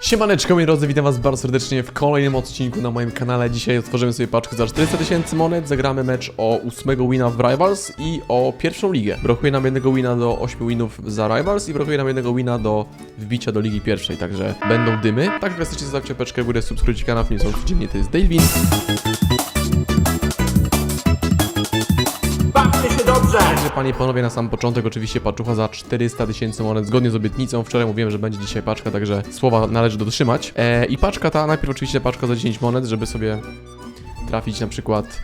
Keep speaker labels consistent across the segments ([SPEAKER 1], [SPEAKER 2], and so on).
[SPEAKER 1] Siemaneczko moi drodzy, witam was bardzo serdecznie w kolejnym odcinku na moim kanale. Dzisiaj otworzymy sobie paczkę za 400 tysięcy monet, zagramy mecz o 8 wina w Rivals i o pierwszą ligę. Brakuje nam jednego wina do 8 winów za Rivals i brakuje nam jednego wina do wbicia do ligi pierwszej, także będą dymy. Tak klasycznie zostawcie peczkę w górę, subskrybujcie kanał, nie są codziennie, to jest Dailwin. Panie i panowie, na sam początek oczywiście paczucha za 400 tysięcy monet, zgodnie z obietnicą. Wczoraj mówiłem, że będzie dzisiaj paczka, także słowa należy dotrzymać. E, I paczka ta, najpierw oczywiście paczka za 10 monet, żeby sobie trafić na przykład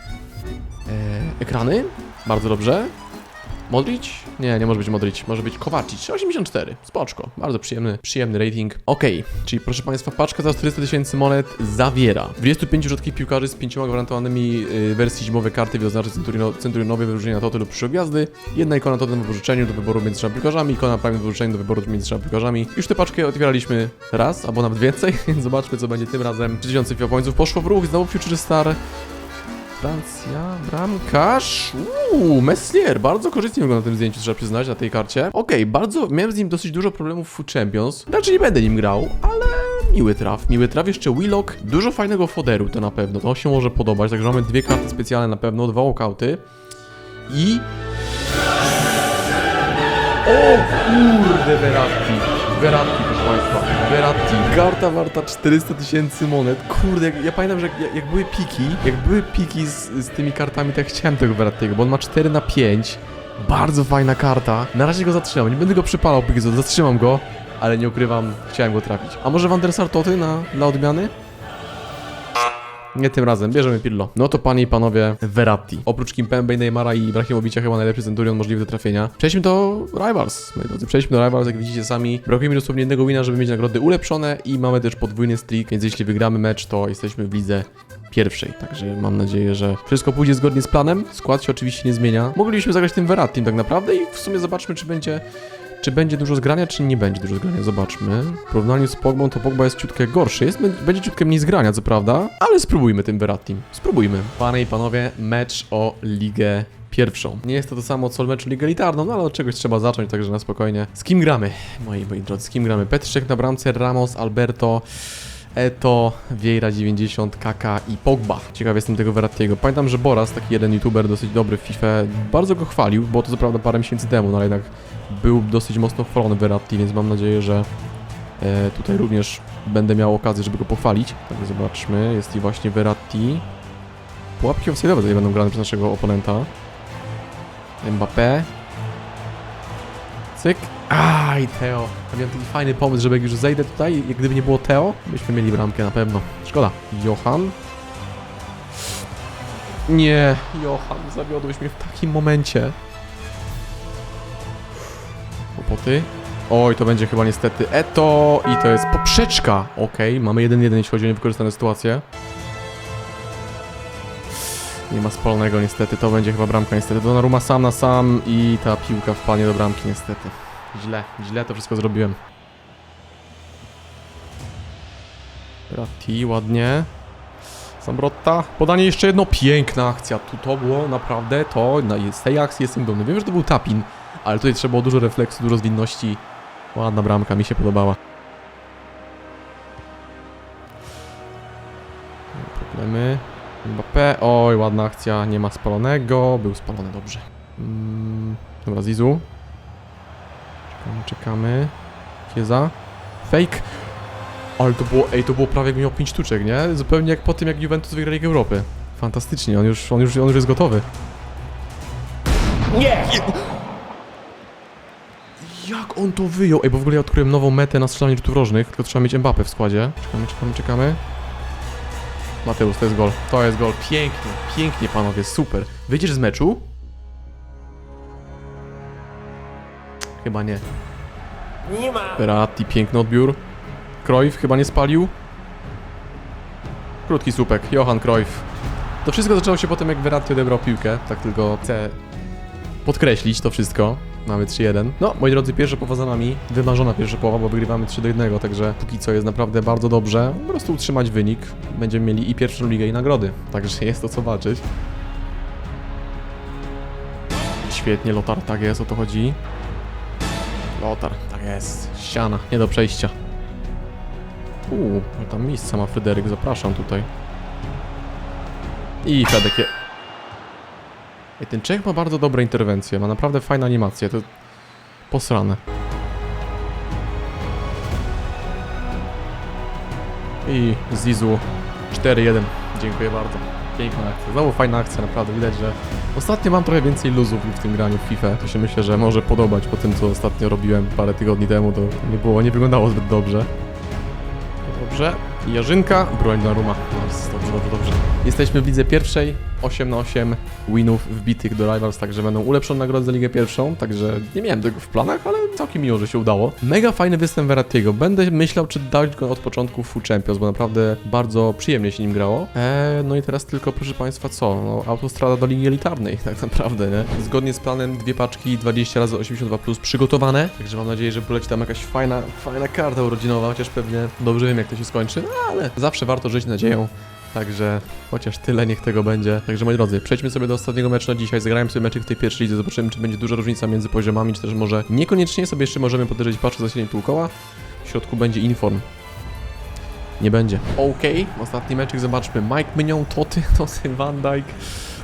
[SPEAKER 1] e, ekrany. Bardzo dobrze. Modric? Nie, nie może być Modric, może być Kowacic. 84, spoczko, bardzo przyjemny, przyjemny rating. Okej, czyli proszę Państwa, paczka za 400 tysięcy monet zawiera 25 rzadkich piłkarzy z 5 gwarantowanymi y, wersji zimowej karty wyznaczy centurionowe wyróżnienia Toty lub przyszłej gwiazdy, jedna ikona Totem w wypożyczeniu do wyboru między trzema piłkarzami, ikona Prime w wypożyczeniu do wyboru między trzema piłkarzami. Już tę paczkę otwieraliśmy raz, albo nawet więcej, więc zobaczmy co będzie tym razem. 3000 fiapońców poszło w ruch, znowu Future Star. Francja, bramkarz. Uuu, Messier, bardzo korzystnie wygląda na tym zdjęciu, trzeba przyznać, na tej karcie. Okej, bardzo, miałem z nim dosyć dużo problemów w Champions. Raczej nie będę nim grał, ale miły traf, miły traf. Jeszcze Willock, dużo fajnego foderu to na pewno, to się może podobać, także mamy dwie karty specjalne na pewno, dwa walkouty. I... O kurde, Verratti. Verratti, proszę Państwa. Verratti. Karta warta 400 tysięcy monet. Kurde, jak, ja pamiętam, że jak, jak, były piki, jak były piki z, z tymi kartami, to ja chciałem tego Verrattiego, bo on ma 4 na 5. Bardzo fajna karta. Na razie go zatrzymam. Nie będę go przypalał, póki zatrzymam go, ale nie ukrywam, chciałem go trafić. A może Van der Sar Toty na, na odmiany? Nie tym razem, bierzemy Pirlo. No to panie i panowie, Verratti. Oprócz Kimpembe, Neymara i Ibrahimowicza chyba najlepszy Centurion możliwy do trafienia. Przejdźmy do Rivals, moi drodzy. Przejdźmy do Rivals, jak widzicie sami. Brakuje mi dosłownie jednego wina, żeby mieć nagrody ulepszone i mamy też podwójny streak, więc jeśli wygramy mecz, to jesteśmy w lidze pierwszej. Także mam nadzieję, że wszystko pójdzie zgodnie z planem. Skład się oczywiście nie zmienia. Moglibyśmy zagrać tym Verrattim tak naprawdę i w sumie zobaczmy, czy będzie czy będzie dużo zgrania, czy nie będzie dużo zgrania? Zobaczmy. W porównaniu z Pogbą, to Pogba jest ciutkę gorszy. Jest, będzie ciutkę mniej zgrania, co prawda, ale spróbujmy tym Verrattim. Spróbujmy. Panie i panowie, mecz o Ligę Pierwszą. Nie jest to to samo co mecz Ligę Elitarną, no ale od czegoś trzeba zacząć, także na spokojnie. Z kim gramy, moi, moi drodzy, z kim gramy? Petrzek na bramce, Ramos, Alberto, Eto, Vieira 90, Kaka i Pogba. Ciekaw jestem tego Verrattiego. Pamiętam, że Boras, taki jeden youtuber dosyć dobry w FIFA, bardzo go chwalił, bo to co prawda parę miesięcy temu, no ale jednak był dosyć mocno chwalony Verratti, więc mam nadzieję, że e, tutaj również będę miał okazję, żeby go pochwalić. Tak, zobaczmy, jest i właśnie Verratti. Pułapki offside'owe tutaj będą grane przez naszego oponenta. Mbappé. Cyk. Aj, Teo. Miałem taki fajny pomysł, żeby jak już zejdę tutaj, jak gdyby nie było Teo, byśmy mieli bramkę na pewno. Szkoda. Johan. Nie, Johan, zawiodłeś mnie w takim momencie. Kłopoty. Oj, to będzie chyba niestety Eto i to jest poprzeczka. Okej, mamy 1-1, jeśli chodzi o niewykorzystane sytuacje. Nie ma spalonego niestety, to będzie chyba bramka niestety. Donnarumma sam na sam i ta piłka wpadnie do bramki niestety. Źle, źle to wszystko zrobiłem. Ratti, ładnie. Zambrotta. Podanie jeszcze jedno. Piękna akcja. Tu to było naprawdę to. Na, z tej akcji jestem dumny. Wiem, że to był tapin, ale tutaj trzeba było dużo refleksu, dużo zwinności. Ładna bramka, mi się podobała. Problemy. Mbappé. Oj, ładna akcja. Nie ma spalonego. Był spalony dobrze. Mm, dobra, Zizu. Czekamy, czekamy. Kieza. Fake. Ale to było, ej, to było prawie jak miał 5 sztuczek, nie? Zupełnie jak po tym, jak Juventus wygrali Ligę Europy. Fantastycznie, on już, on już, on już jest gotowy.
[SPEAKER 2] Nie!
[SPEAKER 1] Jak on to wyjął? Ej, bo w ogóle ja odkryłem nową metę na strzelanie rzutów rożnych, tylko trzeba mieć Mbappé w składzie. Czekamy, czekamy, czekamy. Mateusz, to jest gol. To jest gol. Pięknie, pięknie panowie, super. Wyjdziesz z meczu? Chyba nie.
[SPEAKER 2] Nie ma!
[SPEAKER 1] Piękny odbiór. Cruyff chyba nie spalił. Krótki słupek, Johan Cruyff. To wszystko zaczęło się potem, jak Verratti odebrał piłkę. Tak tylko chcę podkreślić to wszystko. Mamy 3-1. No, moi drodzy, pierwsza połowa za nami. Wymarzona pierwsza połowa, bo wygrywamy 3 do 1, także póki co jest naprawdę bardzo dobrze. Po prostu utrzymać wynik. Będziemy mieli i pierwszą ligę, i nagrody. Także jest to co walczyć. Świetnie, Lotar, tak jest, o to chodzi. Lotar, tak jest. Ściana, nie do przejścia. Uuu, tam miejsca ma Fryderyk, zapraszam tutaj. I Fedek je... Ej, ten Czech ma bardzo dobre interwencje, ma naprawdę fajne animacje, to... Posrane. I Zizu 4-1. Dziękuję bardzo. Piękna akcja. Znowu fajna akcja, naprawdę widać, że ostatnio mam trochę więcej luzów w tym graniu w FIFA. To się myślę, że może podobać po tym, co ostatnio robiłem parę tygodni temu. To nie było, nie wyglądało zbyt dobrze. Dobrze. I Jarzynka, broń dla Ruma. Dobrze, dobrze, dobrze. Jesteśmy w lidze pierwszej. 8 na 8 winów wbitych do Rivals, także będą ulepszone nagrody za ligę pierwszą, także nie miałem tego w planach, ale całkiem miło, że się udało. Mega fajny występ Verrattiego. Będę myślał, czy dać go od początku w Full Champions, bo naprawdę bardzo przyjemnie się nim grało. Eee, no i teraz tylko, proszę Państwa, co? No, autostrada do ligi elitarnej, tak naprawdę, nie? Zgodnie z planem dwie paczki 20 razy 82 plus przygotowane, także mam nadzieję, że poleci tam jakaś fajna, fajna karta urodzinowa, chociaż pewnie dobrze wiem, jak to się skończy, no ale zawsze warto żyć nadzieją. Także chociaż tyle niech tego będzie. Także moi drodzy, przejdźmy sobie do ostatniego meczu na dzisiaj. Zagrałem sobie meczyk w tej pierwszej lidze, zobaczymy czy będzie duża różnica między poziomami, czy też może niekoniecznie sobie jeszcze możemy podejrzeć paczkę za 7 pół koła. W środku będzie inform. Nie będzie. Okej, ostatni meczyk zobaczmy. Mike Mynią, Toty, Toty Van Dijk,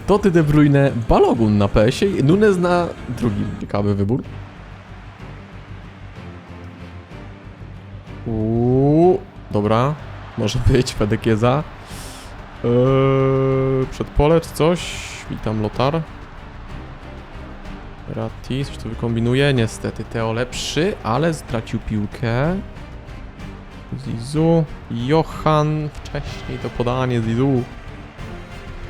[SPEAKER 1] Toty De Bruyne, Balogun na PS-ie, Nunes na drugim. Ciekawy wybór. Uuu, dobra, może być, Fedekieza. Eee, przedpole coś? Witam Lotar. Ratti, coś tu wykombinuje. Niestety Teo lepszy, ale stracił piłkę. Zizu. Johan. Wcześniej to podanie Zizu.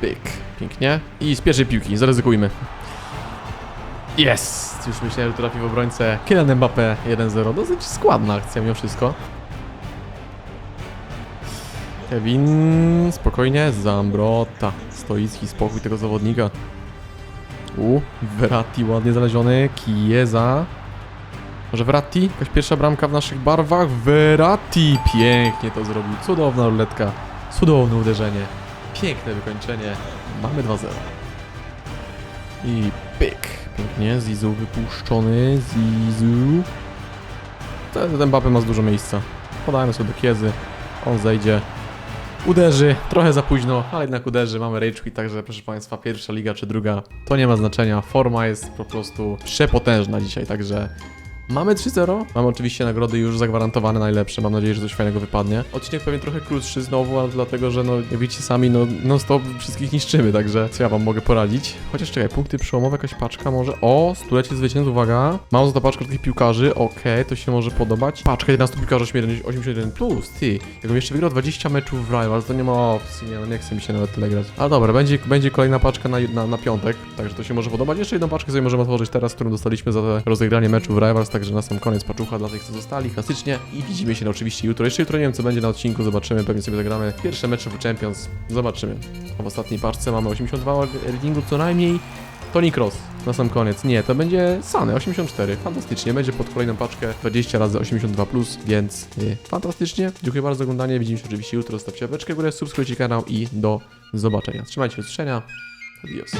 [SPEAKER 1] Pyk. Pięknie. I z pierwszej piłki, zaryzykujmy. Jest! Już myślałem, że trafi w obrońcę. Kylian Mbappé 1-0. Dosyć składna akcja mimo wszystko. Kevin, spokojnie, Zambrota. Stoicki spokój tego zawodnika. U, Verratti ładnie znaleziony, Chiesa. Może Verratti? Jakaś pierwsza bramka w naszych barwach? Verratti! Pięknie to zrobił, cudowna ruletka, cudowne uderzenie, piękne wykończenie. Mamy 2-0. I pyk. Pięknie, Zizu wypuszczony, Zizu. Ten, ten Mbappé ma dużo miejsca. Podajmy sobie do Kiezy, on zejdzie. Uderzy, trochę za późno, ale jednak uderzy, mamy rage także proszę Państwa, pierwsza liga czy druga, to nie ma znaczenia, forma jest po prostu przepotężna dzisiaj, także mamy 3-0, mamy oczywiście nagrody już zagwarantowane najlepsze, mam nadzieję, że coś fajnego wypadnie. Odcinek pewnie trochę krótszy znowu, ale dlatego, że no, widzicie sami, no non stop wszystkich niszczymy, także co ja Wam mogę poradzić. Chociaż czekaj, punkty przełomowe, jakaś paczka może, o, stulecie zwycięstw, uwaga, mam za to paczkę takich piłkarzy, okej, to się może podobać. Paczka 11 piłkarzy 81 plus, ty, jakbym jeszcze wygrał 20 meczów w Rivals, to nie ma opcji, nie, no nie chce mi się nawet tyle grać. Ale dobra, będzie, będzie kolejna paczka na, na, na piątek, także to się może podobać. Jeszcze jedną paczkę sobie możemy otworzyć teraz, którą dostaliśmy za te rozegranie meczu w Rivals, także na sam koniec paczucha dla tych, co zostali, klasycznie. I widzimy się oczywiście jutro. Jeszcze jutro nie wiem, co będzie na odcinku, zobaczymy, pewnie sobie zagramy pierwsze mecze w Champions, zobaczymy. A w ostatniej paczce mamy 82 ratingu co najmniej. Tony Cross na sam koniec. Nie, to będzie Sany 84. Fantastycznie. Będzie pod kolejną paczkę 20 razy 82, plus, więc fantastycznie. Dziękuję bardzo za oglądanie. Widzimy się oczywiście jutro. Zostawcie łapeczkę w górę, subskrybujcie kanał i do zobaczenia. Trzymajcie się, do. Adios.